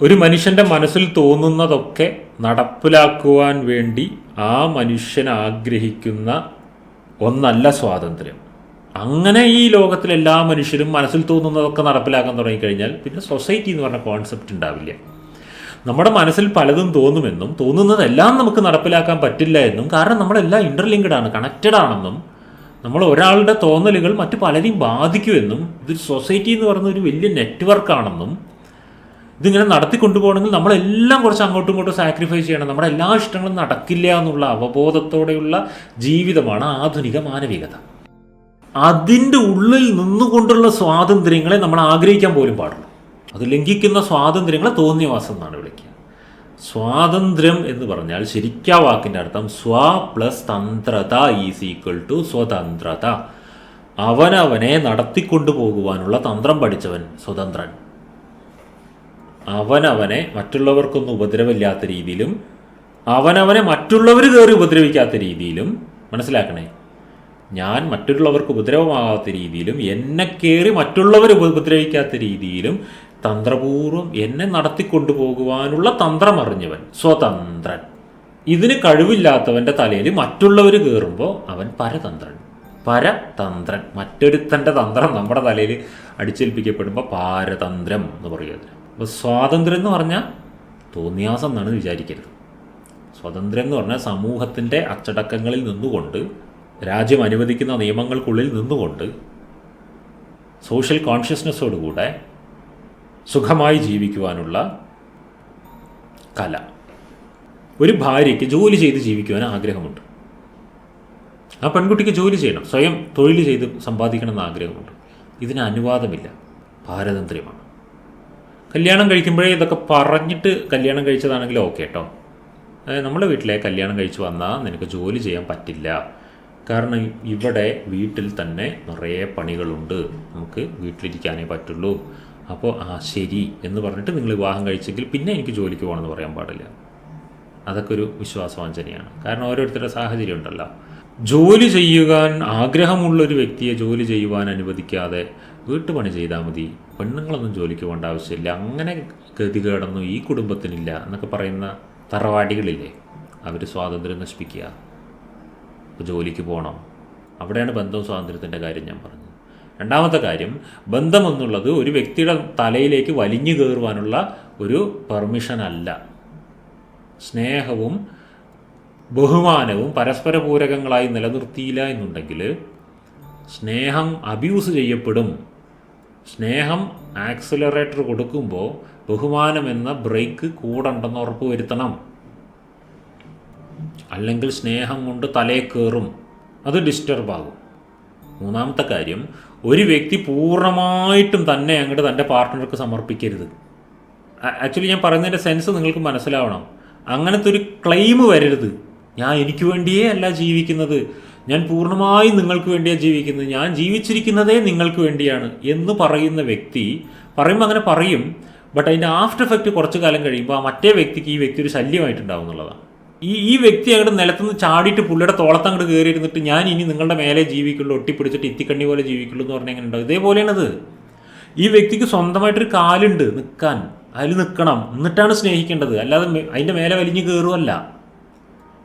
ഒരു മനുഷ്യന്റെ മനസ്സിൽ തോന്നുന്നതൊക്കെ നടപ്പിലാക്കുവാൻ വേണ്ടി ആ മനുഷ്യൻ ആഗ്രഹിക്കുന്ന ഒന്നല്ല സ്വാതന്ത്ര്യം. അങ്ങനെ ഈ ലോകത്തിലെ എല്ലാ മനുഷ്യരും മനസ്സിൽ തോന്നുന്നതൊക്കെ നടപ്പിലാക്കാൻ തുടങ്ങിക്കഴിഞ്ഞാൽ പിന്നെ സൊസൈറ്റി എന്ന് പറഞ്ഞ കോൺസെപ്റ്റ് ഉണ്ടാവില്ല. നമ്മുടെ മനസ്സിൽ പലതും തോന്നുമെന്നും തോന്നുന്നതെല്ലാം നമുക്ക് നടപ്പിലാക്കാൻ പറ്റില്ല എന്നും കാരണം നമ്മളെല്ലാം ഇന്റർലിങ്ക്ഡ് ആണ് കണക്റ്റഡ് ആണെന്നും നമ്മൾ ഒരാളുടെ തോന്നലുകൾ മറ്റു പലരെയും ബാധിക്കുമെന്നും ഇതൊരു സൊസൈറ്റി എന്ന് പറയുന്ന ഒരു വലിയ നെറ്റ്വർക്ക് ആണെന്നും ഇതിങ്ങനെ നടത്തി കൊണ്ടുപോകണമെങ്കിൽ നമ്മളെല്ലാം കുറച്ച് അങ്ങോട്ടും ഇങ്ങോട്ടും സാക്രിഫൈസ് ചെയ്യണം. നമ്മുടെ എല്ലാ ഇഷ്ടങ്ങളും നടക്കില്ല എന്നുള്ള അവബോധത്തോടെയുള്ള ജീവിതമാണ് ആധുനിക മാനവികത. അതിന്റെ ഉള്ളിൽ നിന്നുകൊണ്ടുള്ള സ്വാതന്ത്ര്യങ്ങളെ നമ്മൾ ആഗ്രഹിക്കാൻ പോലും പാടുള്ളൂ. അത് ലംഘിക്കുന്ന സ്വാതന്ത്ര്യങ്ങളെ തോന്നിയവാസം എന്നാണ് വിളിക്കുക. സ്വാതന്ത്ര്യം എന്ന് പറഞ്ഞാൽ ശരിക്കാ വാക്കിന്റെ അർത്ഥം സ്വ പ്ലസ് തന്ത്രത ഈസ് ഈക്വൽ ടു സ്വതന്ത്രത. അവനവനെ നടത്തിക്കൊണ്ടു പോകുവാനുള്ള തന്ത്രം പഠിച്ചവൻ സ്വതന്ത്രൻ. അവനവനെ മറ്റുള്ളവർക്കൊന്നും ഉപദ്രവമില്ലാത്ത രീതിയിലും അവനവനെ മറ്റുള്ളവർ കയറി ഉപദ്രവിക്കാത്ത രീതിയിലും മനസ്സിലാക്കണേ? ഞാൻ മറ്റുള്ളവർക്ക് ഉപദ്രവമാകാത്ത രീതിയിലും എന്നെ കയറി മറ്റുള്ളവർ ഉപദ്രവിക്കാത്ത രീതിയിലും തന്ത്രപൂർവം എന്നെ നടത്തിക്കൊണ്ടുപോകുവാനുള്ള തന്ത്രം അറിഞ്ഞവൻ സ്വതന്ത്രൻ. ഇതിന് കഴിവില്ലാത്തവന്റെ തലയിൽ മറ്റുള്ളവർ കയറുമ്പോൾ അവൻ പരതന്ത്രൻ. പരതന്ത്രൻ. മറ്റൊരുത്തന്റെ തന്ത്രം നമ്മുടെ തലയിൽ അടിച്ചേൽപ്പിക്കപ്പെടുമ്പോൾ പാരതന്ത്രം എന്ന് പറയുന്നത് അപ്പോൾ സ്വാതന്ത്ര്യം എന്ന് പറഞ്ഞാൽ തോന്നിയാസം എന്നാണ് വിചാരിക്കരുത്. സ്വാതന്ത്ര്യം എന്ന് പറഞ്ഞാൽ സമൂഹത്തിന്റെ അച്ചടക്കങ്ങളിൽ നിന്നുകൊണ്ട് രാജ്യം അനുവദിക്കുന്ന നിയമങ്ങൾക്കുള്ളിൽ നിന്നുകൊണ്ട് സോഷ്യൽ കോൺഷ്യസ്നെസ്സോടുകൂടെ സുഖമായി ജീവിക്കുവാനുള്ള കല. ഒരു ഭാര്യയ്ക്ക് ജോലി ചെയ്ത് ജീവിക്കുവാൻ ആഗ്രഹമുണ്ട്. ആ പെൺകുട്ടിക്ക് ജോലി ചെയ്യണം. സ്വയം തൊഴിൽ ചെയ്ത് സമ്പാദിക്കണം ആഗ്രഹമുണ്ട്. ഇതിന് അനുവാദമില്ല. പാരതന്ത്ര്യമാണ്. കല്യാണം കഴിക്കുമ്പോഴേ ഇതൊക്കെ പറഞ്ഞിട്ട് കല്യാണം കഴിച്ചതാണെങ്കിൽ ഓക്കെ കേട്ടോ അതായത് നമ്മുടെ വീട്ടിലെ കല്യാണം കഴിച്ച് വന്നാൽ നിനക്ക് ജോലി ചെയ്യാൻ പറ്റില്ല. കാരണം ഇവിടെ വീട്ടിൽ തന്നെ നിറയെ പണികളുണ്ട്. നമുക്ക് വീട്ടിലിരിക്കാനേ പറ്റുള്ളൂ. അപ്പോൾ ആ ശരി എന്ന് പറഞ്ഞിട്ട് നിങ്ങൾ വിവാഹം കഴിച്ചെങ്കിൽ പിന്നെ എനിക്ക് ജോലിക്ക് പോകണമെന്ന് പറയാൻ പാടില്ല. അതൊക്കെ ഒരു വിശ്വാസവാഞ്ചനയാണ്. കാരണം ഓരോരുത്തരുടെ സാഹചര്യം ഉണ്ടല്ലോ. ജോലി ചെയ്യുവാൻ ആഗ്രഹമുള്ള ഒരു വ്യക്തിയെ ജോലി ചെയ്യുവാൻ അനുവദിക്കാതെ വീട്ടുപണി ചെയ്താൽ മതി. പെണ്ണുങ്ങളൊന്നും ജോലിക്ക് പോകേണ്ട ആവശ്യമില്ല. അങ്ങനെ ഗതികേടൊന്നും ഈ കുടുംബത്തിനില്ല എന്നൊക്കെ പറയുന്ന തറവാടികളില്ലേ? അവർ സ്വാതന്ത്ര്യം നശിപ്പിക്കുക. ജോലിക്ക് പോകണം. അവിടെയാണ് ബന്ധവും സ്വാതന്ത്ര്യത്തിന്റെ കാര്യം ഞാൻ പറഞ്ഞത്. രണ്ടാമത്തെ കാര്യം ബന്ധം എന്നുള്ളത് ഒരു വ്യക്തിയുടെ തലയിലേക്ക് വലിഞ്ഞു കയറുവാനുള്ള ഒരു പെർമിഷൻ അല്ല സ്നേഹവും ബഹുമാനവും പരസ്പര പൂരകങ്ങളായി നിലനിർത്തിയില്ല എന്നുണ്ടെങ്കിൽ സ്നേഹം അബ്യൂസ് ചെയ്യപ്പെടും. സ്നേഹം ആക്സിലറേറ്റർ കൊടുക്കുമ്പോൾ ബഹുമാനം എന്ന ബ്രേക്ക് കൂടണ്ടെന്ന് ഉറപ്പ് വരുത്തണം. അല്ലെങ്കിൽ സ്നേഹം കൊണ്ട് തലേ കയറും അത് ഡിസ്റ്റർബ് ആകും. മൂന്നാമത്തെ കാര്യം ഒരു വ്യക്തി പൂർണമായിട്ടും തന്നെ അങ്ങോട്ട് തന്റെ പാർട്ട്ണർക്ക് സമർപ്പിക്കരുത്. ആക്ച്വലി ഞാൻ പറയുന്നതിന്റെ സെൻസ് നിങ്ങൾക്ക് മനസ്സിലാവണം. അങ്ങനത്തെ ഒരു ക്ലെയിം വരരുത്. ഞാൻ എനിക്ക് വേണ്ടിയേ അല്ല ജീവിക്കുന്നത്. ഞാൻ പൂർണമായും നിങ്ങൾക്ക് വേണ്ടിയാണ് ജീവിക്കുന്നത്. ഞാൻ ജീവിച്ചിരിക്കുന്നതേ നിങ്ങൾക്ക് വേണ്ടിയാണ് എന്ന് പറയുന്ന വ്യക്തി പറയുമ്പോൾ അങ്ങനെ പറയും. ബട്ട് അതിന്റെ ആഫ്റ്റർ എഫക്റ്റ് കുറച്ച് കാലം കഴിയുമ്പോൾ ആ മറ്റേ വ്യക്തിക്ക് ഈ വ്യക്തി ഒരു ശല്യമായിട്ടുണ്ടാവും എന്നുള്ളതാണ്. ഈ ഈ വ്യക്തി അങ്ങോട്ട് നിലത്തുനിന്ന് ചാടിയിട്ട് പുള്ളിയുടെ തോളത്ത് അങ്ങോട്ട് കയറി ഇരുന്നിട്ട് ഞാൻ ഇനി നിങ്ങളുടെ മേലെ ജീവിക്കുള്ളൂ ഒട്ടിപ്പിടിച്ചിട്ട് ഇത്തിക്കണ്ണി പോലെ ജീവിക്കുള്ളൂ എന്ന് പറഞ്ഞാൽ എങ്ങനെ ഉണ്ടാവും ഇതേപോലെയാണത്. ഈ വ്യക്തിക്ക് സ്വന്തമായിട്ടൊരു കാലുണ്ട് നിൽക്കാൻ അതിൽ നിൽക്കണം എന്നിട്ടാണ് സ്നേഹിക്കേണ്ടത്. അല്ലാതെ അതിന്റെ മേലെ വലിഞ്ഞു കയറുമല്ല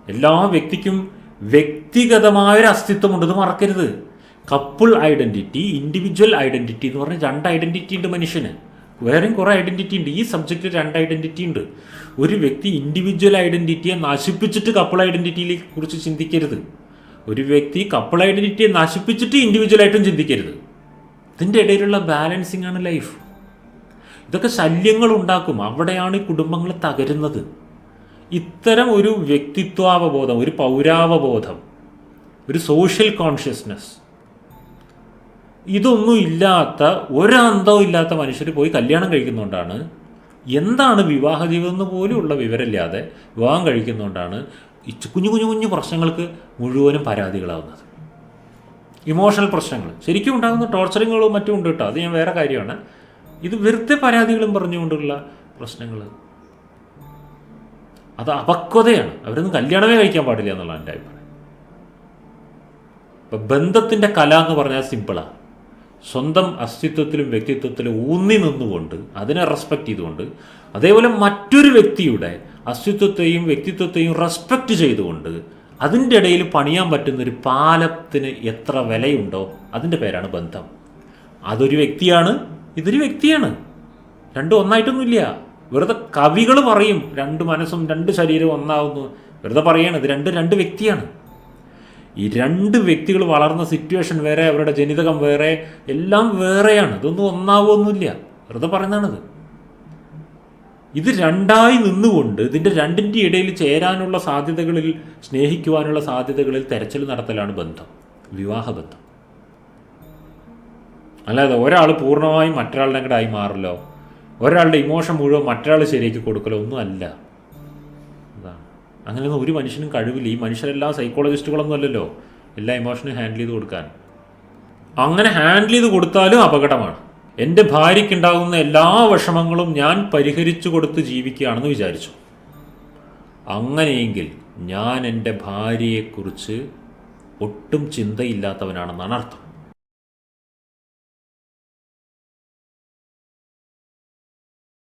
എല്ലാ വ്യക്തിക്കും വ്യക്തിഗതമായൊരു അസ്തിത്വം ഉണ്ടെന്ന് മറക്കരുത്. കപ്പിൾ ഐഡന്റിറ്റി ഇൻഡിവിജ്വൽ ഐഡന്റിറ്റി എന്ന് പറഞ്ഞാൽ രണ്ട് ഐഡന്റിറ്റി ഉണ്ട് മനുഷ്യന്. വേറെയും കുറേ ഐഡന്റിറ്റി ഉണ്ട്. ഈ സബ്ജക്റ്റിൽ രണ്ട് ഐഡന്റിറ്റി ഉണ്ട്. ഒരു വ്യക്തി ഇൻഡിവിജ്വൽ ഐഡന്റിറ്റിയെ നശിപ്പിച്ചിട്ട് കപ്പിൾ ഐഡന്റിറ്റിയെ കുറിച്ച് ചിന്തിക്കരുത്. ഒരു വ്യക്തി കപ്പിൾ ഐഡന്റിറ്റിയെ നശിപ്പിച്ചിട്ട് ഇൻഡിവിജ്വലായിട്ടും ചിന്തിക്കരുത്. ഇതിന്റെ ഇടയിലുള്ള ബാലൻസിങ് ആണ് ലൈഫ് ഇതൊക്കെ ശല്യങ്ങൾ ഉണ്ടാക്കും. അവിടെയാണ് ഈ കുടുംബങ്ങൾ തകരുന്നത്. ഇത്തരം ഒരു വ്യക്തിത്വാവബോധം ഒരു പൗരാവബോധം ഒരു സോഷ്യൽ കോൺഷ്യസ്നെസ് ഇതൊന്നും ഇല്ലാത്ത ഒരന്തവും ഇല്ലാത്ത മനുഷ്യർ പോയി കല്യാണം കഴിക്കുന്നതുകൊണ്ടാണ് എന്താണ് വിവാഹ ജീവിതം എന്ന് പോലുമുള്ള വിവരമില്ലാതെ വിവാഹം കഴിക്കുന്നതുകൊണ്ടാണ് കുഞ്ഞു കുഞ്ഞു കുഞ്ഞു പ്രശ്നങ്ങൾക്ക് മുഴുവനും പരാതികളാവുന്നത്. ഇമോഷണൽ പ്രശ്നങ്ങൾ. ശരിക്കും ഉണ്ടാകുന്ന ടോർച്ചറിങ്ങുകളും മറ്റും ഉണ്ട് കേട്ടോ. അത് ഞാൻ വേറെ കാര്യമാണ്. ഇത് വെറുതെ പരാതികളും പറഞ്ഞുകൊണ്ടുള്ള പ്രശ്നങ്ങൾ അത് അപക്വതയാണ്. അവരൊന്നും കല്യാണമേ കഴിക്കാൻ പാടില്ല എന്നുള്ള എന്റെ അഭിപ്രായം. ഇപ്പം ബന്ധത്തിന്റെ കല എന്ന് പറഞ്ഞാൽ സിമ്പിളാണ് സ്വന്തം അസ്തിത്വത്തിലും വ്യക്തിത്വത്തിലും ഊന്നി നിന്നുകൊണ്ട് അതിനെ റെസ്പെക്റ്റ് ചെയ്തുകൊണ്ട് അതേപോലെ മറ്റൊരു വ്യക്തിയുടെ അസ്തിത്വത്തെയും വ്യക്തിത്വത്തെയും റെസ്പെക്റ്റ് ചെയ്തുകൊണ്ട് അതിന്റെ ഇടയിൽ പണിയാൻ പറ്റുന്നൊരു പാലത്തിന് എത്ര വിലയുണ്ടോ അതിന്റെ പേരാണ് ബന്ധം. അതൊരു വ്യക്തിയാണ് ഇതൊരു വ്യക്തിയാണ്. രണ്ടും ഒന്നായിട്ടൊന്നുമില്ല. വെറുതെ കവികൾ പറയും രണ്ട് മനസ്സും രണ്ട് ശരീരവും ഒന്നാവുന്നു. വെറുതെ പറയാണ് ഇത് രണ്ട് രണ്ട് വ്യക്തിയാണ്. ഈ രണ്ട് വ്യക്തികൾ വളർന്ന സിറ്റുവേഷൻ വേറെ അവരുടെ ജനിതകം വേറെ എല്ലാം വേറെയാണ്. ഇതൊന്നും ഒന്നാവുമൊന്നുമില്ല. വെറുതെ പറയുന്നതാണിത്. ഇത് രണ്ടായി നിന്നുകൊണ്ട് ഇതിന്റെ രണ്ടിന്റെ ഇടയിൽ ചേരാനുള്ള സാധ്യതകളിൽ സ്നേഹിക്കുവാനുള്ള സാധ്യതകളിൽ തെരച്ചിൽ നടത്തലാണ് ബന്ധം വിവാഹബന്ധം. അല്ലാതെ ഒരാൾ പൂർണമായും മറ്റൊരാളുടെ കൂടെ ആയി മാറില്ലോ. ഒരാളുടെ ഇമോഷൻ മുഴുവൻ മറ്റൊരാൾ ശരിയാക്കി കൊടുക്കലോ ഒന്നും അല്ല. അതാണ്. അങ്ങനെയൊന്നും ഒരു മനുഷ്യനും കഴിവില്ല. ഈ മനുഷ്യരെല്ലാം സൈക്കോളജിസ്റ്റുകളൊന്നും അല്ലല്ലോ. എല്ലാ ഇമോഷനും ഹാൻഡിൽ ചെയ്ത് കൊടുക്കാൻ. അങ്ങനെ ഹാൻഡിൽ ചെയ്ത് കൊടുത്താലും അപകടമാണ്. എന്റെ ഭാര്യയ്ക്കുണ്ടാകുന്ന എല്ലാ വിഷമങ്ങളും ഞാൻ പരിഹരിച്ചു കൊടുത്ത് ജീവിക്കുകയാണെന്ന് വിചാരിച്ചു. അങ്ങനെയെങ്കിൽ ഞാൻ എന്റെ ഭാര്യയെക്കുറിച്ച് ഒട്ടും ചിന്തയില്ലാത്തവനാണെന്നാണ് അർത്ഥം.